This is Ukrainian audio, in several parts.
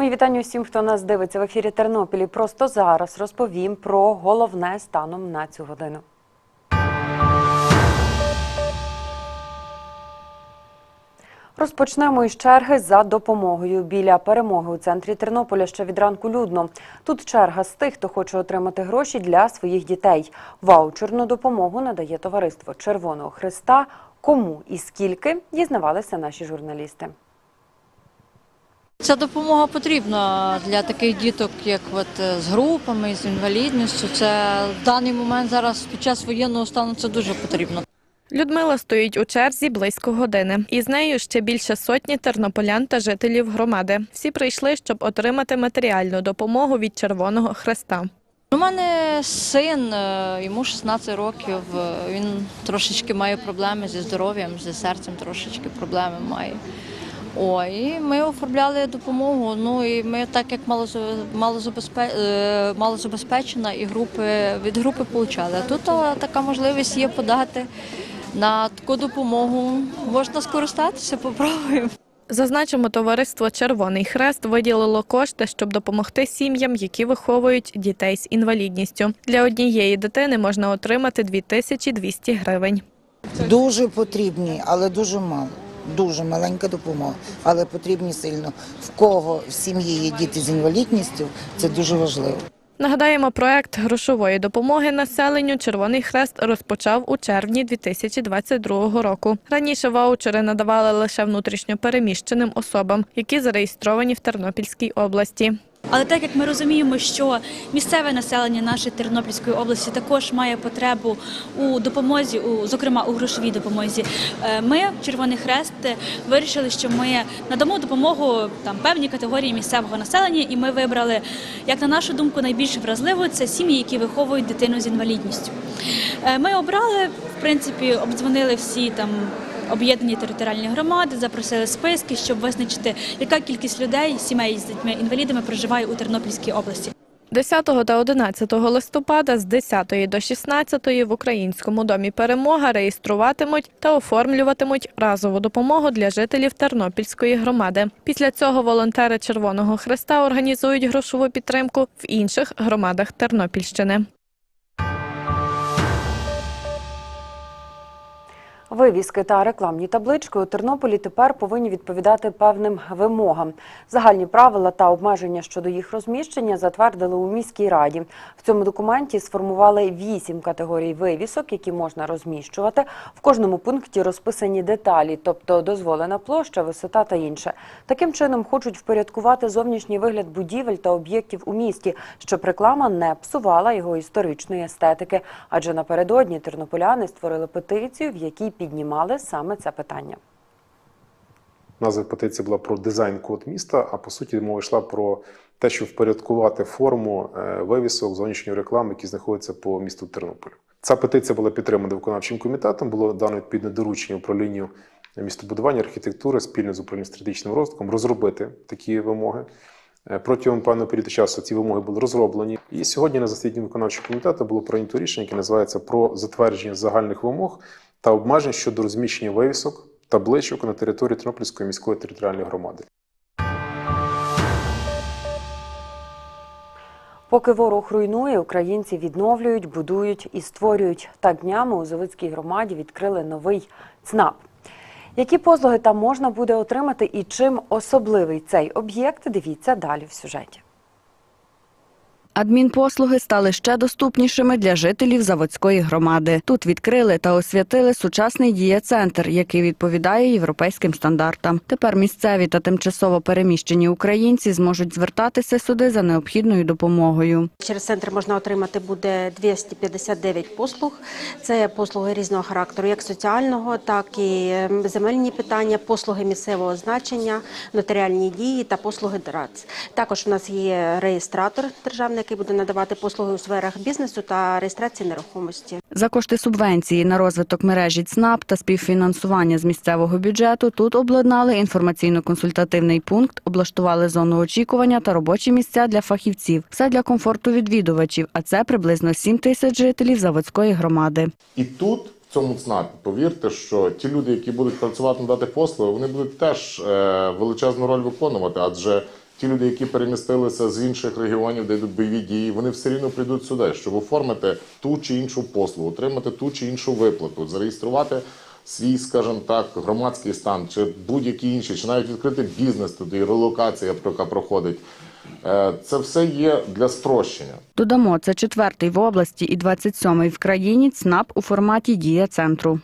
Мої вітання усім, хто нас дивиться в ефірі Тернопілі. Просто зараз розповім про головне станом на цю годину. Розпочнемо із черги за допомогою. Біля перемоги у центрі Тернополя ще від ранку людно. Тут черга з тих, хто хоче отримати гроші для своїх дітей. Ваучерну допомогу надає товариство Червоного Христа. Кому і скільки дізнавалися наші журналісти. Ця допомога потрібна для таких діток, як от е, з групами, з інвалідністю. Це в даний момент зараз під час воєнного стану це дуже потрібно. Людмила стоїть у черзі близько години. Із нею ще більше сотні тернополян та жителів громади. Всі прийшли, щоб отримати матеріальну допомогу від Червоного Хреста. У мене син, е, йому 16 років. е, Він трошечки має проблеми зі здоров'ям, зі серцем трошечки проблеми має. Ой, і ми оформляли допомогу. Ну і ми так як малоза- малозабезпе- е, малозабезпечена і групи від групи получали. А тут така можливість є подати на таку допомогу. Можна скористатися, попробуємо. Зазначимо, товариство Червоний Хрест виділило кошти, щоб допомогти сім'ям, які виховують дітей з інвалідністю. Для однієї дитини можна отримати 2200 гривень. Дуже потрібні, але дуже мало. Дуже маленька допомога, але потрібні сильно. В кого в сім'ї є діти з інвалідністю, це дуже важливо. Нагадаємо, проект грошової допомоги населенню Червоний Хрест розпочав у червні 2022 року. Раніше ваучери надавали лише внутрішньо переміщеним особам, які зареєстровані в Тернопільській області. Але так як ми розуміємо, що місцеве населення нашої Тернопільської області також має потребу у допомозі, у зокрема у грошовій допомозі, е, ми, Червоний Хрест, вирішили, що ми надамо допомогу там певній категорії місцевого населення, і ми вибрали, як на нашу думку, найбільш вразливо це сім'ї, які виховують дитину з інвалідністю. Е, Ми обрали, в принципі, обдзвонили всі там об'єднані територіальні громади, запросили списки, щоб визначити, яка кількість людей, сімей з дітьми-інвалідами проживає у Тернопільській області. 10 та 11 листопада з 10 до 16 в Українському домі Перемога реєструватимуть та оформлюватимуть разову допомогу для жителів Тернопільської громади. Після цього волонтери Червоного Хреста організують грошову підтримку в інших громадах Тернопільщини. Вивіски та рекламні таблички у Тернополі тепер повинні відповідати певним вимогам. Загальні правила та обмеження щодо їх розміщення затвердили у міській раді. В цьому документі сформували вісім категорій вивісок, які можна розміщувати. В кожному пункті розписані деталі, тобто дозволена площа, висота та інше. Таким чином хочуть впорядкувати зовнішній вигляд будівель та об'єктів у місті, щоб реклама не псувала його історичної естетики. Адже напередодні тернополяни створили петицію, в якій піднімали саме це питання. Назва петиції була про дизайн-код міста, а по суті мова йшла про те, щоб впорядкувати форму е, вивісок зовнішньої реклами, які знаходяться по місту Тернополю. Ця петиція була підтримана виконавчим комітетом, було дано відповідне доручення управлінню містобудування, архітектури спільно з управлінням стратегічним розвитком розробити такі вимоги. Е, Протягом певного періоду часу ці вимоги були розроблені. І сьогодні на засіданні виконавчого комітету було прийнято рішення, яке називається про затвердження загальних вимог та обмежень щодо розміщення вивісок табличок на території Тернопільської міської територіальної громади. Поки ворог руйнує, українці відновлюють, будують і створюють. Так днями у Золицькій громаді відкрили новий ЦНАП. Які послуги там можна буде отримати і чим особливий цей об'єкт, дивіться далі в сюжеті. Адмінпослуги стали ще доступнішими для жителів Заводської громади. Тут відкрили та освятили сучасний дієцентр, який відповідає європейським стандартам. Тепер місцеві та тимчасово переміщені українці зможуть звертатися сюди за необхідною допомогою. Через центр можна отримати буде 259 послуг. Це послуги різного характеру, як соціального, так і ем, земельні питання, послуги місцевого значення, нотаріальні дії та послуги ДРАЦ. Також у нас є реєстратор державний, який буде надавати послуги у сферах бізнесу та реєстрації нерухомості. За кошти субвенції на розвиток мережі ЦНАП та співфінансування з місцевого бюджету тут обладнали інформаційно-консультативний пункт, облаштували зону очікування та робочі місця для фахівців. Все для комфорту відвідувачів, а це приблизно 7 тисяч жителів Заводської громади. І тут, в цьому ЦНАПі, повірте, що ті люди, які будуть працювати надати послуги, вони будуть теж е, величезну роль виконувати, адже ті люди, які перемістилися з інших регіонів, де йдуть бойові дії, вони все рівно прийдуть сюди, щоб оформити ту чи іншу послугу, отримати ту чи іншу виплату, зареєструвати свій, скажімо так, громадський стан, чи будь-який інший, чи навіть відкрити бізнес туди, релокація, яка проходить. Е, Це все є для спрощення. Додамо, це четвертий в області і 27-й в країні ЦНАП у форматі дія центру.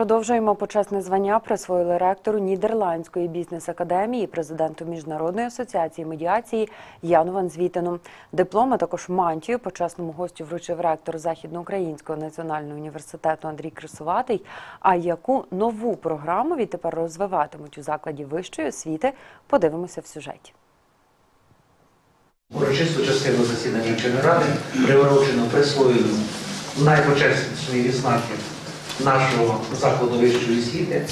Продовжуємо почесне звання присвоїли ректору Нідерландської бізнес-академії, президенту Міжнародної асоціації медіації Яну Ван Звітену. Диплом, а також мантію почесному гостю вручив ректор Західноукраїнського національного університету Андрій Крисуватий. А яку нову програму відтепер розвиватимуть у закладі вищої освіти, подивимося в сюжеті. Урочисту частину засідання ради приурочено присвоєнню найпочеснішої відзнаки нашого закладу вищої освіти.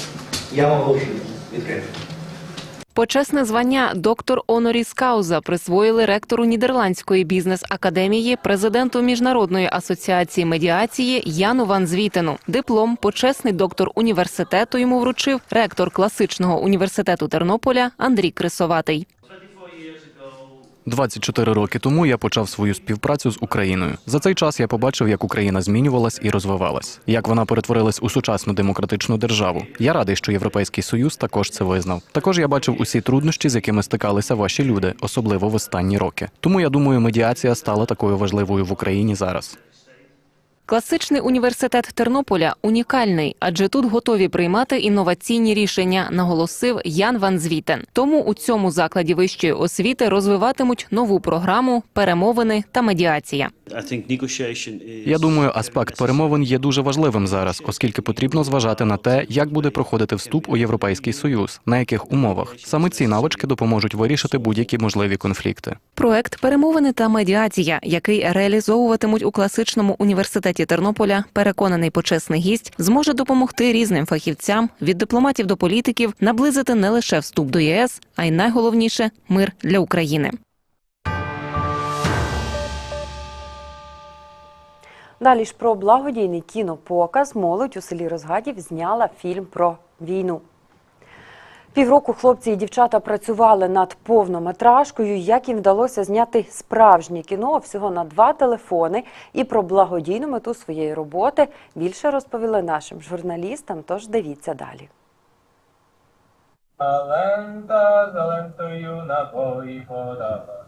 Я оголошую відкрито. Почесне звання доктор Оноріс Кауза присвоїли ректору Нідерландської бізнес-академії, президенту Міжнародної асоціації медіації Яну Ван Звітену. Диплом почесний доктор університету йому вручив ректор класичного університету Тернополя Андрій Крисоватий. 24 роки тому я почав свою співпрацю з Україною. За цей час я побачив, як Україна змінювалась і розвивалась, як вона перетворилась у сучасну демократичну державу. Я радий, що Європейський Союз також це визнав. Також я бачив усі труднощі, з якими стикалися ваші люди, особливо в останні роки. Тому я думаю, медіація стала такою важливою в Україні зараз. Класичний університет Тернополя унікальний, адже тут готові приймати інноваційні рішення, наголосив Ян Ван Звітен. Тому у цьому закладі вищої освіти розвиватимуть нову програму перемовини та медіація. Я думаю, аспект перемовин є дуже важливим зараз, оскільки потрібно зважати на те, як буде проходити вступ у Європейський Союз, на яких умовах. Саме ці навички допоможуть вирішити будь-які можливі конфлікти. Проект перемовини та медіація, який реалізовуватимуть у класичному університеті Тернополя, переконаний почесний гість, зможе допомогти різним фахівцям від дипломатів до політиків наблизити не лише вступ до ЄС, а й найголовніше мир для України. Далі ж про благодійний кінопоказ молодь у селі Розгадів зняла фільм про війну. Півроку хлопці і дівчата працювали над повнометражкою. Як їм вдалося зняти справжнє кіно всього на два телефони і про благодійну мету своєї роботи більше розповіли нашим журналістам. Тож дивіться далі. лента за лентою набої подава.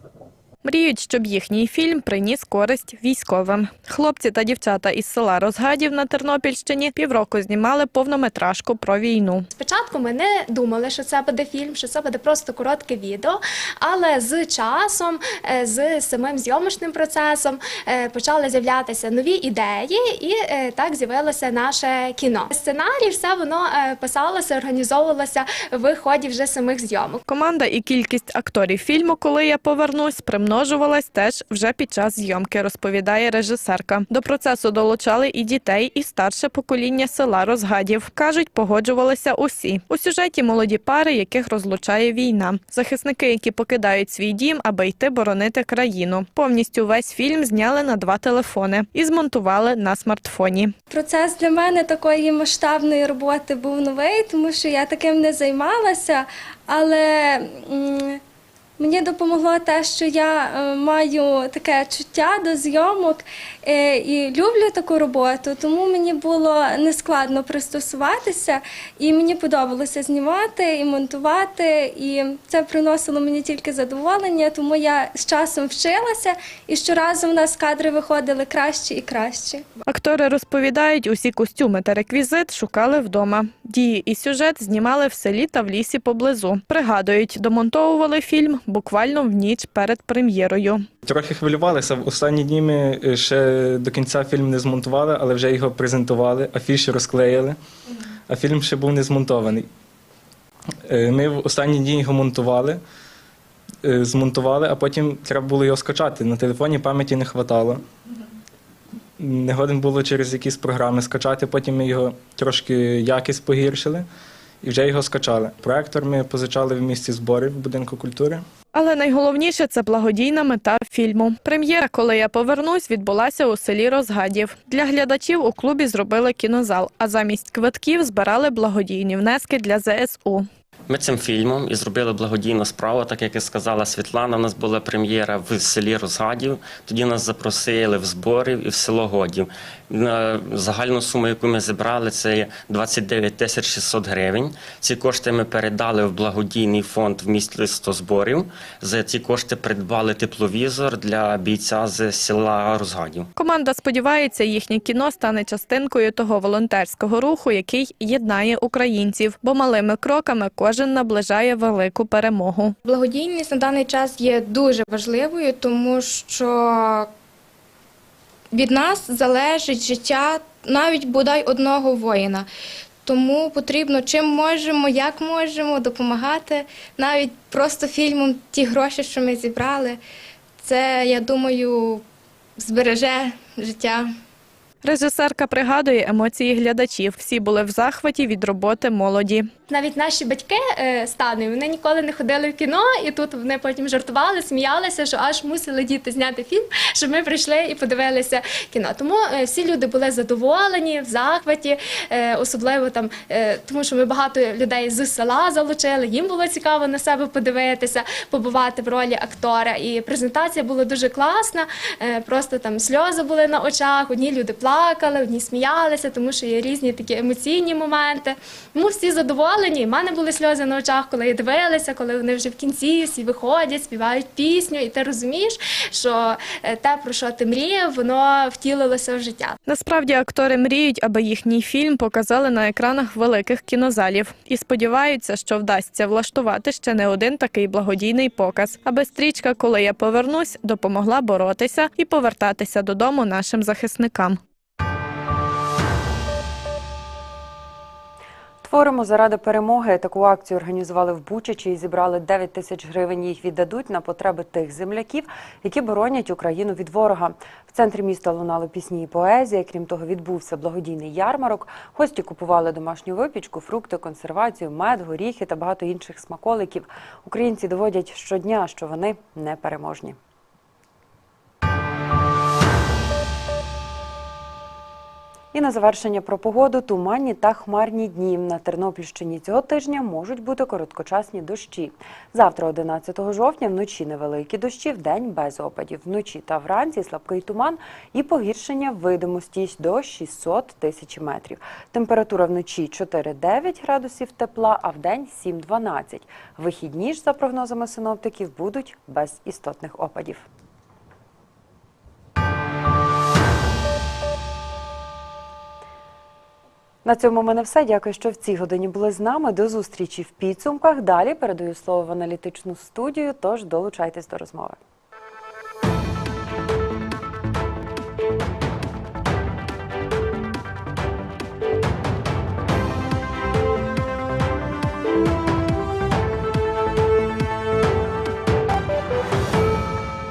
Мріють, щоб їхній фільм приніс користь військовим. Хлопці та дівчата із села Розгадів на Тернопільщині півроку знімали повнометражку про війну. Спочатку ми не думали, що це буде фільм, що це буде просто коротке відео. Але з часом, е, з самим зйомочним процесом е, почали з'являтися нові ідеї, і е, так з'явилося наше кіно. Сценарій, все воно писалося, організовувалося в ході вже самих зйомок. Команда і кількість акторів фільму, коли я повернусь, примножувалась теж вже під час зйомки, розповідає режисерка. До процесу долучали і дітей, і старше покоління села Розгадів. Кажуть, погоджувалися усі. У сюжеті молоді пари, яких розлучає війна. Захисники, які покидають свій дім, аби йти боронити країну. Повністю весь фільм зняли на два телефони і змонтували на смартфоні. Процес для мене такої масштабної роботи був новий, тому що я таким не займалася, але мені допомогло те, що я е, маю таке чуття до зйомок і люблю таку роботу, тому мені було нескладно пристосуватися, і мені подобалося знімати і монтувати. І це приносило мені тільки задоволення, тому я з часом вчилася, і щоразу в нас кадри виходили кращі і кращі. Актори розповідають, усі костюми та реквізит шукали вдома. Дії і сюжет знімали в селі та в лісі поблизу. Пригадують, домонтовували фільм буквально в ніч перед прем'єрою. Трохи хвилювалися. В останні дні ми е, ще до кінця фільм не змонтували, але вже його презентували, афіші розклеїли, а фільм ще був не змонтований. Е, Ми в останні дні його монтували, е, змонтували, а потім треба було його скачати. На телефоні пам'яті не вистачало. Не годен було через якісь програми скачати, потім ми його трошки якість погіршили і вже його скачали. Проектор ми позичали в місті зборів в будинку культури. Але найголовніше це благодійна мета фільму. Прем'єра, коли я повернусь, відбулася у селі Розгадів. Для глядачів у клубі зробили кінозал, а замість квитків збирали благодійні внески для ЗСУ. Ми цим фільмом і зробили благодійну справу, так як і сказала Світлана. У нас була прем'єра в селі Розгадів. Тоді нас запросили в зборів і в село Годів. Загальну суму, яку ми зібрали, це 29 тисяч 600 гривень. Ці кошти ми передали в благодійний фонд в місті зборів. За ці кошти придбали тепловізор для бійця з села Розгадів. Команда сподівається, їхнє кіно стане частинкою того волонтерського руху, який єднає українців, бо малими кроками кожен наближає велику перемогу. Благодійність на даний час є дуже важливою, тому що від нас залежить життя навіть бодай одного воїна. Тому потрібно чим можемо, як можемо допомагати. Навіть просто фільмом ті гроші, що ми зібрали, це, я думаю, збереже життя. Режисерка пригадує емоції глядачів. Всі були в захваті від роботи молоді. Навіть наші батьки е, стани, вони ніколи не ходили в кіно, і тут вони потім жартували, сміялися, що аж мусили діти зняти фільм, щоб ми прийшли і подивилися кіно. Тому е, всі люди були задоволені, в захваті, е, особливо там, е, тому що ми багато людей з села залучили. Їм було цікаво на себе подивитися, побувати в ролі актора. І презентація була дуже класна. е, Просто там сльози були на очах. Одні люди плакали, одні сміялися, тому що є різні такі емоційні моменти. Тому всі задоволені. У мене були сльози на очах, коли я дивилася, коли вони вже в кінці всі виходять, співають пісню, і ти розумієш, що е, те, про що ти мріяв, воно втілилося в життя. Насправді актори мріють, аби їхній фільм показали на екранах великих кінозалів і сподіваються, що вдасться влаштувати ще не один такий благодійний показ, аби стрічка, коли я повернусь, допомогла боротися і повертатися додому нашим захисникам. Творимо заради перемоги. Таку акцію організували в Бучачі і зібрали 9 тисяч гривень. Їх віддадуть на потреби тих земляків, які боронять Україну від ворога. В центрі міста лунали пісні і поезія. Крім того, відбувся благодійний ярмарок. Гості купували домашню випічку, фрукти, консервацію, мед, горіхи та багато інших смаколиків. Українці доводять щодня, що вони непереможні. І на завершення про погоду туманні та хмарні дні. На Тернопільщині цього тижня можуть бути короткочасні дощі. Завтра, 11 жовтня, вночі невеликі дощі, вдень без опадів. Вночі та вранці слабкий туман і погіршення видимості до 600 тисяч метрів. Температура вночі 4-9 градусів тепла, а вдень 7-12. Вихідні ж, за прогнозами синоптиків, будуть без істотних опадів. На цьому мене все. Дякую, що в цій годині були з нами. До зустрічі в підсумках. Далі передаю слово в аналітичну студію. Тож долучайтесь до розмови.